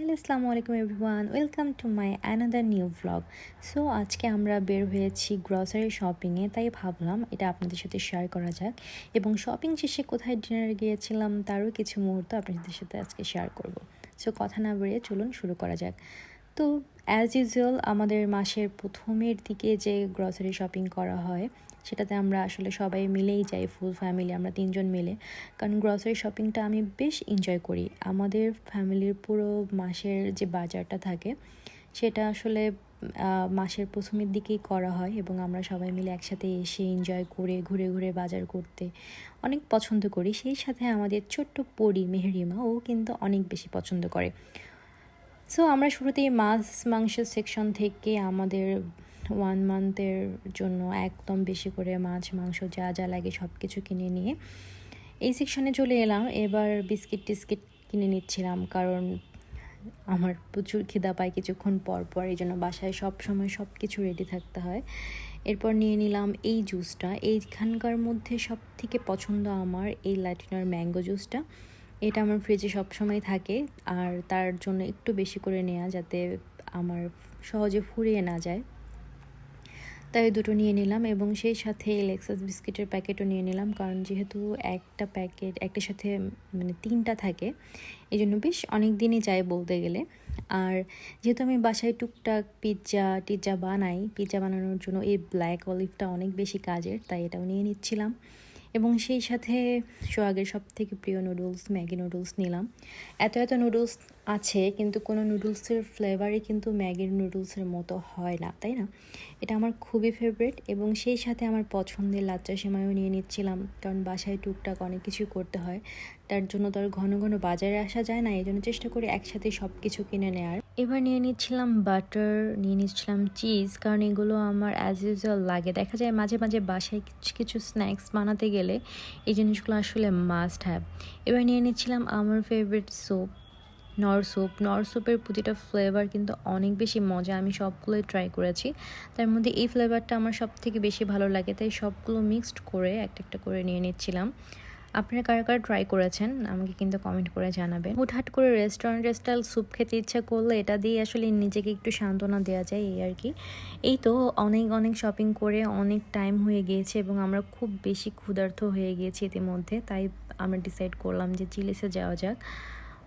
Hello, আসসালামু আলাইকুম everyone. Welcome to my another new blog. So, আজকে আমরা বের হয়েছি গ্রসারি শপিংয়ে তাই ভাবলাম এটা আপনাদের সাথে শেয়ার করা যাক। এবং শপিং শেষে কোথায় ডিনারে গিয়েছিলাম, তারও কিছু মুহূর্ত আপনাদের সাথে আজকে শেয়ার করব। সো, কথা না বেরিয়ে চলুন শুরু করা যাক। তো অ্যাজ ইউজুয়াল আমাদের মাসের প্রথমের দিকে যে গ্রসারি শপিং করা হয়, সেটাতে আমরা আসলে সবাই মিলেই যাই ফুল ফ্যামিলি আমরা তিনজন মিলে। কারণ গ্রসারি শপিংটা আমি বেশ এনজয় করি। আমাদের ফ্যামিলির পুরো মাসের যে বাজারটা থাকে, সেটা আসলে মাসের প্রথমের দিকেই করা হয় এবং আমরা সবাই মিলে একসাথে এসে এনজয় করে, ঘুরে ঘুরে বাজার করতে অনেক পছন্দ করি। সেই সাথে আমাদের ছোট্ট পরি মেহরিমা, ও কিন্তু অনেক বেশি পছন্দ করে। সো আমরা শুরুতেই মাছ মাংস সেকশন থেকে আমাদের ওয়ান মান্থের জন্য একদম বেশি করে মাছ, মাংস যা যা লাগে সব কিছু কিনে নিয়ে এই সেকশনে চলে এলাম। এবার বিস্কিট টিস্কিট কিনে নিচ্ছিলাম কারণ আমার প্রচুর খিদা পায় কিছুক্ষণ পর পর, এই জন্য বাসায় সব সময় সব কিছু রেডি থাকতে হয়। এরপর নিয়ে নিলাম এই জুসটা এইখানকার মধ্যে সব থেকে পছন্দ আমার এই ল্যাটিনার ম্যাঙ্গো জুসটা এটা আমার ফ্রিজে সবসময় থাকে। আর তার জন্য একটু বেশি করে নেওয়া যাতে আমার সহজে ফুরিয়ে না যায়। তাই দুটো নিয়ে নিলাম এবং সেই সাথে লেক্সাস বিস্কিটের প্যাকেটও নিয়ে নিলাম। কারণ যেহেতু একটা প্যাকেট, একটার সাথে মানে তিনটা থাকে এই জন্য বেশ অনেক দিনই যায় বলতে গেলে। আর যেহেতু আমি বাসায় টুকটাক পিৎজা টিজ্জা বানাই, পিৎজা বানানোর জন্য এই ব্ল্যাক অলিভটা অনেক বেশি কাজের, তাই এটাও নিয়ে নিচ্ছিলাম। এবং সেই সাথে সোহাগের সব থেকে প্রিয় নুডলস ম্যাগি নুডলস নিলাম। এত এত নুডলস আছে, কিন্তু কোনো নুডলসের ফ্লেভারই কিন্তু ম্যাগির নুডলসের মতো হয় না, তাই না? এটা আমার খুবই ফেভারিট এবং সেই সাথে আমার পছন্দের লাচ্চা সেমাইও নিয়ে নিচ্ছিলাম, কারণ বাসায় টুকটাক অনেক কিছু করতে হয়। তার জন্য তো আর ঘন ঘন বাজারে আসা যায় না এই জন্য চেষ্টা করি একসাথে সব কিছু কিনে নেওয়ার এবার নিয়ে নিচ্ছিলাম বাটার, নিয়ে নিচ্ছিলাম চিজ, কারণ এগুলো আমার অ্যাজ ইউজুয়াল লাগে। দেখা যায় মাঝে মাঝে বাসায় কিছু কিছু স্ন্যাক্স বানাতে গেলে এই জিনিসগুলো আসলে মাস্ট হ্যাভ এবার নিয়ে নিচ্ছিলাম আমার ফেভারিট স্যুপ নর স্যুপ নর স্যুপের প্রতিটা ফ্লেভার কিন্তু অনেক বেশি মজা, আমি সবগুলোই ট্রাই করেছি। তার মধ্যে এই ফ্লেভারটা আমার সব থেকে বেশি ভালো লাগে, তাই সবগুলো মিক্সড করে একটা একটা করে নিয়ে নিচ্ছিলাম। আপনারা কারা কারা ট্রাই করেছেন, আমাকে কিন্তু কমেন্ট করে জানাবেন। হুটহাট করে রেস্টুরেন্ট স্টাইল স্যুপ খেতে ইচ্ছা করলে এটা দিয়ে আসলে নিজেকে একটু সান্ত্বনা দেওয়া যায় এই আর কি। এই তো অনেক অনেক শপিং করে অনেক টাইম হয়ে গিয়েছে এবং আমরা খুব বেশি ক্ষুধার্থ হয়ে গিয়েছি ইতিমধ্যে, তাই আমরা ডিসাইড করলাম যে চিলিসে যাওয়া যাক।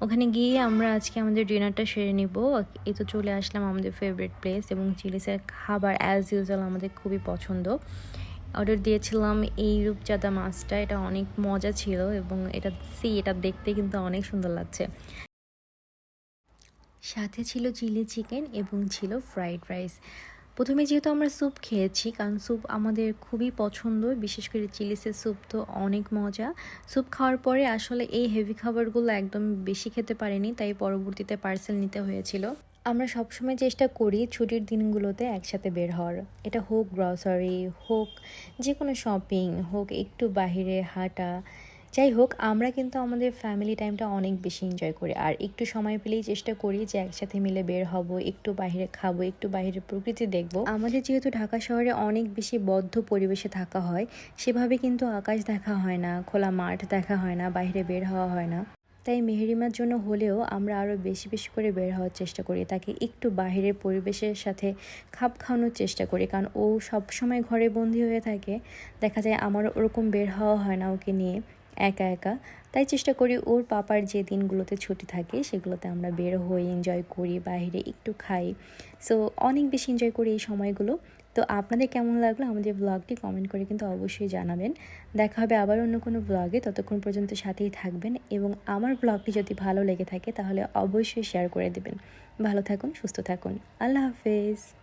ওখানে গিয়ে আমরা আজকে আমাদের ডিনারটা সেরে নিব। এই তো চলে আসলাম আমাদের ফেভারিট প্লেস এবং চিলিসের খাবার অ্যাজ ইউজুয়াল আমাদের খুবই পছন্দ। অর্ডার দিয়েছিলাম এই রূপচাঁদা মাছটা। এটা অনেক মজা ছিল এবং এটা সি, এটা দেখতে কিন্তু অনেক সুন্দর লাগছে। সাথে ছিল চিলি চিকেন এবং ছিল ফ্রাইড রাইস। প্রথমে যেহেতু আমরা স্যুপ খেয়েছি, কারণ স্যুপ আমাদের খুবই পছন্দ, বিশেষ করে চিলিসের স্যুপ তো অনেক মজা। স্যুপ খাওয়ার পরে আসলে এই হেভি খাবারগুলো একদম বেশি খেতে পারিনি, তাই পরবর্তীতে পার্সেল নিতে হয়েছিল। আমরা সবসময় চেষ্টা করি ছুটির দিনগুলোতে একসাথে বের হওয়ার। এটা হোক গ্রসারি হোক যে কোনো শপিং হোক একটু বাহিরে হাঁটা যাই হোক আমরা কিন্তু আমাদের ফ্যামিলি টাইমটা অনেক বেশি এনজয় করি। আর একটু সময় পেলেই চেষ্টা করি যে একসাথে মিলে বের হব, একটু বাহিরে খাব, একটু বাহিরে প্রকৃতি দেখব। আমাদের যেহেতু ঢাকা শহরে অনেক বেশি বদ্ধ পরিবেশে থাকা হয়, সেভাবে কিন্তু আকাশ দেখা হয় না, খোলা মাঠ দেখা হয় না, বাইরে বের হওয়া হয় না। তাই মেহেরিমার জন্য হলেও আমরা আরও বেশি বেশি করে বের হওয়ার চেষ্টা করি, তাকে একটু বাহিরের পরিবেশের সাথে খাপ খাওয়ানোর চেষ্টা করি। কারণ ও সব সময় ঘরে বন্দি হয়ে থাকে, দেখা যায় আমার ওরকম বের হওয়া হয় না ওকে নিয়ে। একা একা। তাই চেষ্টা করি ওর পাপার যে দিনগুলোতে ছুটি থাকে, সেগুলোতে আমরা বের হই এনজয় করি, বাইরে একটু খাই। সো অনেক বেশি এনজয় করি এই সময়গুলো। তো আপনাদের কেমন লাগল আমাদের ব্লগটি কমেন্ট করে কিন্তু অবশ্যই জানাবেন। দেখা হবে আবার অন্য কোনো ব্লগে ততক্ষণ পর্যন্ত সাথেই থাকবেন এবং আমার ব্লগটি যদি ভালো লেগে থাকে, তাহলে অবশ্যই শেয়ার করে দেবেন। ভালো থাকুন, সুস্থ থাকুন। আল্লাহ হাফেজ।